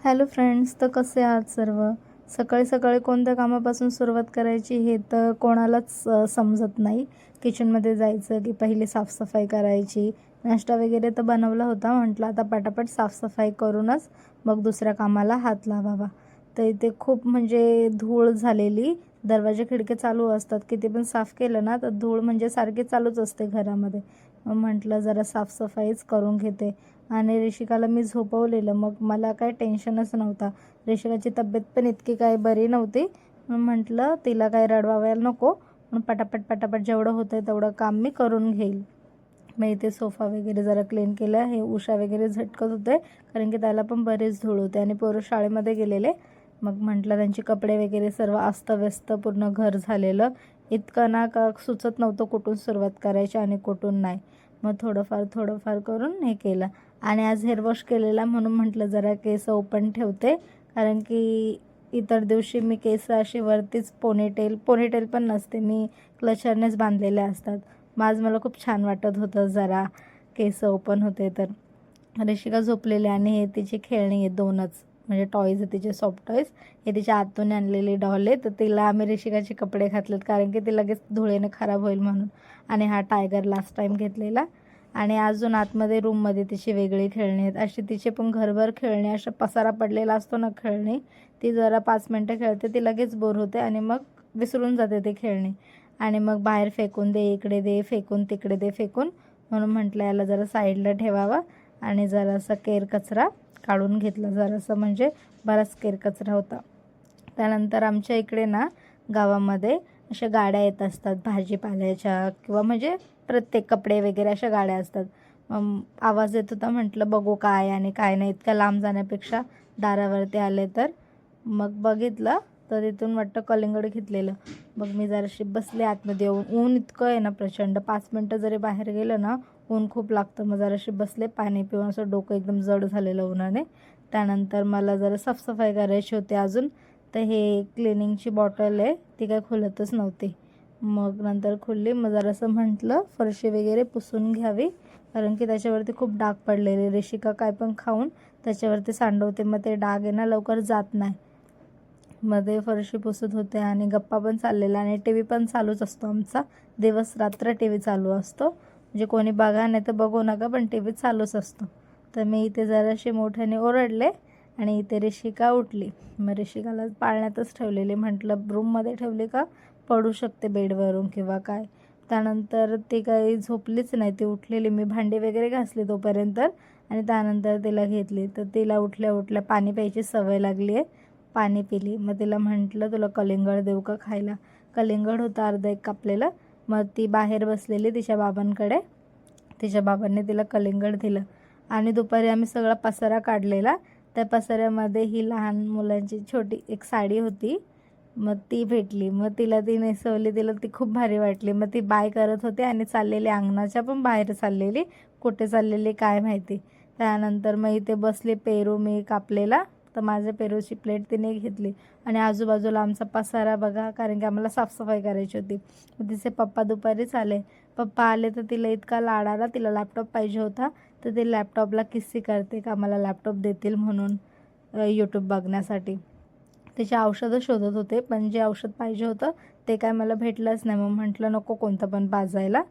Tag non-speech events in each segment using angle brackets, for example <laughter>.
Hello friends तर कसे आहात सर्व? सकाळी सकाळी कोणत्या कामापासून सुरुवात करायची हे तर कोणालाच समजत नाही. किचनमध्ये जायचं की पहिले साफसफाई करायची. नाश्ता वगैरे तर बनवला होता म्हटलं आता पटापट साफसफाई करूनच मग दुसऱ्या कामाला हात लावावा. तर इथे खूप म्हणजे धूळ झालेली दरवाजे खिडके चालू असतात. किती पण साफ केलं ना तर धूळ म्हणजे सारखी चालूच असते घरामध्ये. मग म्हटलं जरा साफसफाईच करून घेते. आणि ऋषिकाला मी झोपवलेलं. मग मला काय टेन्शनच नव्हता. ऋषिकाची तब्येत पण इतकी काय बरी नव्हती. मग म्हटलं तिला काही रडवावायला नको. पण पटापट पटापट जेवढं होतं आहे तेवढं काम मी करून घेईल. मग इथे सोफा वगैरे जरा क्लीन केलं. हे उषा वगैरे झटकत होते कारण की त्याला पण बरेच धूळ होते आणि पोरं शाळेमध्ये गेलेले. मग म्हटलं त्यांचे कपडे वगैरे सर्व अस्तव्यस्त पूर्ण घर झालेलं. इतकं ना का सुचत नव्हतं कुठून सुरुवात करायची आणि कुठून नाही. मग थोडंफार थोडंफार करून हे केलं. आणि आज हेअरवॉश केलेला म्हणून म्हटलं जरा केस ओपन ठेवते. कारण की इतर दिवशी मी केस अशी वरतीच पोनीटेल पोनीटेल पण नसते. मी क्लचरनेच बांधलेले असतात. मग आज मला खूप छान वाटत होतं जरा केस ओपन होते तर. रेशिका झोपलेली आणि हे तिची खेळणी आहे दोनच. म्हणजे टॉईज आहे तिचे सॉफ्ट टॉईज हे तिच्या आतून आणलेली डॉल आहे तर तिला आम्ही रेशिकाचे कपडे घातलेत कारण की ती लगेच धुळेने खराब होईल म्हणून. आणि हा टायगर लास्ट टाईम घेतलेला. आणि अजून आतमध्ये रूममध्ये तिची वेगळी खेळणी आहेत. अशी तिचे पण घरभर खेळणी अशा पसारा पडलेला असतो ना खेळणी ती जरा पाच मिनटं खेळते ती लगेच बोर होते आणि मग विसरून जाते ते खेळणी. आणि मग बाहेर फेकून दे इकडे दे फेकून तिकडे दे फेकून म्हणून म्हटलं याला जरा साईडला ठेवावा. आणि जरासा केर कचरा काढून घेतला. जरासं म्हणजे बराच केर कचरा होता. त्यानंतर आमच्या इकडे ना गावामध्ये अशा गाड्या येत असतात. भाजीपाल्याच्या किंवा म्हणजे प्रत्येक कपडे वगैरे अशा गाड्या असतात. मग आवाज येत होता म्हटलं बघू काय आणि काय नाही. इतक्या लांब जाण्यापेक्षा दारावरती आले तर मग बघितलं तर तिथून वाटतं कलिंगड घेतलेलं. मग मी जराशी बसले आतमध्ये. येऊन ऊन इतकं आहे ना प्रचंड. पाच मिनटं जरी बाहेर गेलं ना ऊन खूप लागतं. मग जराशी बसले पाणी पिऊन असं डोकं एकदम जड झालेलं उन्हाने. त्यानंतर मला जरा साफसफाई करायची होती अजून. तर हे क्लिनिंगची बॉटल आहे ती काय खुलतच नव्हती. मग नंतर खुलली. मग जरासं म्हटलं फरशी वगैरे पुसून घ्यावी. कारण की त्याच्यावरती खूप डाग पडलेले. रेशिका काय पण खाऊन त्याच्यावरती सांडवते मग ते डाग आहे ना लवकर जात नाही. मध्ये फरशी पुसत होते आणि गप्पा पण चाललेला आणि टी व्ही पण चालूच असतो आमचा. दिवस रात्र टी व्ही चालू असतो. म्हणजे कोणी बघा नाही तर बघू नका पण टी व्ही चालूच असतो. तर मी इथे जराशी मोठ्याने ओरडले आणि इथे ऋषिका उठली. मग ऋषिकाला पाळण्यातच ठेवलेली म्हटलं रूममध्ये ठेवली का? पडू शकते बेडवरून किंवा काय? त्यानंतर ती काही झोपलीच नाही ती उठलेली. मी भांडी वगैरे घासली तोपर्यंत आणि त्यानंतर तिला घेतली. तर तिला उठल्या उठल्या पाणी प्यायची सवय लागली आहे. पाणी पिली. मग तिला म्हटलं तुला कलिंगड देऊ का खायला? कलिंगड होतं अर्धा एक कापलेलं. मग ती बाहेर बसलेली तिच्या बाबांकडे. तिच्या बाबांनी तिला कलिंगड दिलं. आणि दुपारी आम्ही सगळा पसारा काढलेला. त्या पसाऱ्यामध्ये ही लहान मुलांची छोटी एक साडी होती. मग ती भेटली. मग तिला ती नेसवली. तिला ती खूप भारी वाटली. मग ती बाय करत होती आणि चाललेली अंगणाच्या पण बाहेर चाललेली. कुठे चाललेली काय माहिती. त्यानंतर मग इथे बसली पेरू मी कापलेला. तर माझ्या पेरूची प्लेट तिने घेतली. आणि आजूबाजूला आमचा पसारा बघा कारण की आम्हाला साफसफाई करायची होती. तिचे पप्पा दुपारीच आले पप्पा आले तर तिला इतका लाड आला तिला लॅपटॉप पाहिजे होता तर ते लॅपटॉपला किस्सी करते का मला लॅपटॉप देतील म्हणून यूट्यूब बघण्यासाठी. त्याचे औषधं शोधत होते पण जे औषध पाहिजे होतं ते काय मला भेटलंच नाही. मग म्हटलं नको कोणतं पण पाजायला.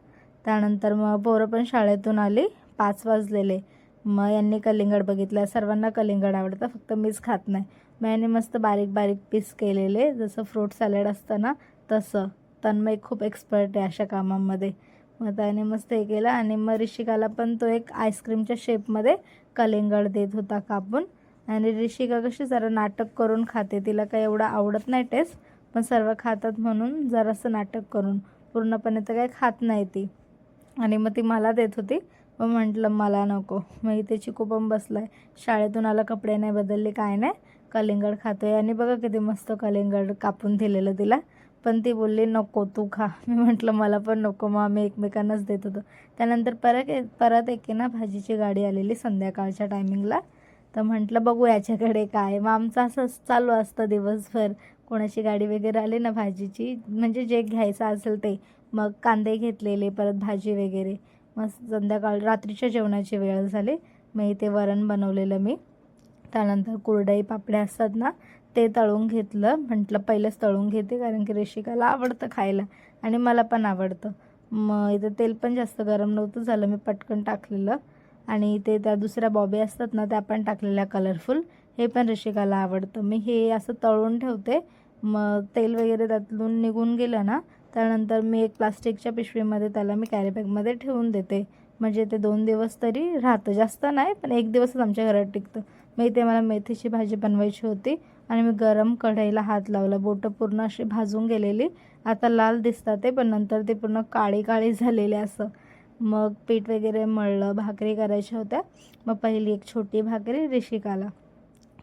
त्यानंतर मग पोरं पण शाळेतून आली पाच वाजलेले. मग यांनी कलिंगड बघितलं. सर्वांना कलिंगड आवडतं फक्त मीच खात नाही. मग यांनी मस्त बारीक बारीक पीस केलेले जसं फ्रूट सॅलड असतं ना तसं. तन्मय खूप एक्सपर्ट आहे अशा कामामध्ये. मग त्याने मस्त हे केलं आणि मग ऋषिकाला पण तो एक आईस्क्रीमच्या शेपमध्ये कलिंगड देत होता कापून. आणि ऋषिका कशी जरा नाटक करून खाते तिला काही एवढं आवडत नाही टेस्ट पण सर्व खातात म्हणून जरासं नाटक करून. पूर्णपणे तर काही खात नाही ती. आणि मग ती मला देत होती. मग म्हटलं मला नको. मग इथे चिकू पण बसला आहे शाळेतून आला कपडे नाही बदलले काय नाही. कलिंगड खातो आहे आणि बघा किती मस्त कलिंगड कापून दिलेलं तिला. पण ती बोलली नको तू खा. मी म्हटलं मला पण नको. मग आम्ही एकमेकांनाच देत होतो. त्यानंतर परत परत एक ना भाजीची गाडी आलेली संध्याकाळच्या टायमिंगला तर म्हटलं बघू याच्याकडे काय. मग आमचं असंच चालू असतं दिवसभर. कोणाची गाडी वगैरे आली ना भाजीची म्हणजे जे घ्यायचं असेल ते. मग कांदे घेतलेले परत भाजी वगैरे. मग संध्याकाळ रात्रीच्या जेवणाची वेळ झाली. मग इथे वरण बनवलेलं मी. त्यानंतर कुरडई पापड्या असतात ना ते तळून घेतलं. म्हटलं पहिलंच तळून घेते कारण की रेशिकाला आवडतं खायला. आणि मला पण आवडतं. मग इथं तेल पण जास्त गरम नव्हतं झालं मी पटकन टाकलेलं. आणि ते त्या दुसऱ्या बॉबी असतात ना त्या पण टाकलेल्या कलरफुल हे पण ऋषिकाला आवडतं. मी हे असं तळून ठेवते. मग तेल वगैरे त्यातून निघून गेलं ना त्यानंतर मी एक प्लास्टिकच्या पिशवीमध्ये त्याला मी कॅरीबॅगमध्ये ठेवून देते. म्हणजे ते दोन दिवस तरी राहतं. जास्त नाही पण एक दिवसच आमच्या घरात टिकतं. मी इथे मला मेथीची भाजी बनवायची होती आणि मी गरम कढईला हात लावला. बोटं पूर्ण अशी भाजून गेलेली. आता लाल दिसतात ते पण नंतर ते पूर्ण काळी काळी झालेले असं. मग पीठ वगैरे मळलं भाकरी करायच्या होत्या. मग पहिली एक छोटी भाकरी ऋषिकाला.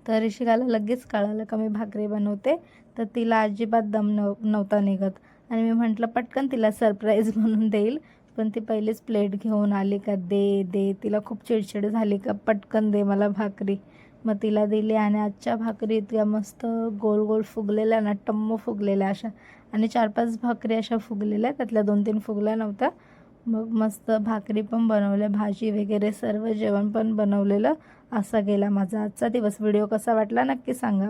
तर ऋषिकाला लगेच कळालं का मी भाकरी बनवते. तर तिला अजिबात दम नव नव्हता निघत. आणि मी म्हटलं पटकन तिला सरप्राईज <laughs> म्हणून देईल. पण ती पहिलीच प्लेट घेऊन आली का दे दे. तिला खूप चिडचिड झाली का पटकन दे मला भाकरी. मग तिला दिली आणि आजच्या भाकरी इतक्या मस्त गोल गोल फुगलेल्या ना टम्म फुगलेल्या अशा. आणि चार पाच भाकरी अशा फुगलेल्या त्यातल्या दोन तीन फुगल्या नव्हत्या. मग मस्त भाकरी पण बनवल्या भाजी वगैरे सर्व जेवण पण बनवलेलं. असा गेला माझा आजचा दिवस. व्हिडिओ कसा वाटला नक्की सांगा.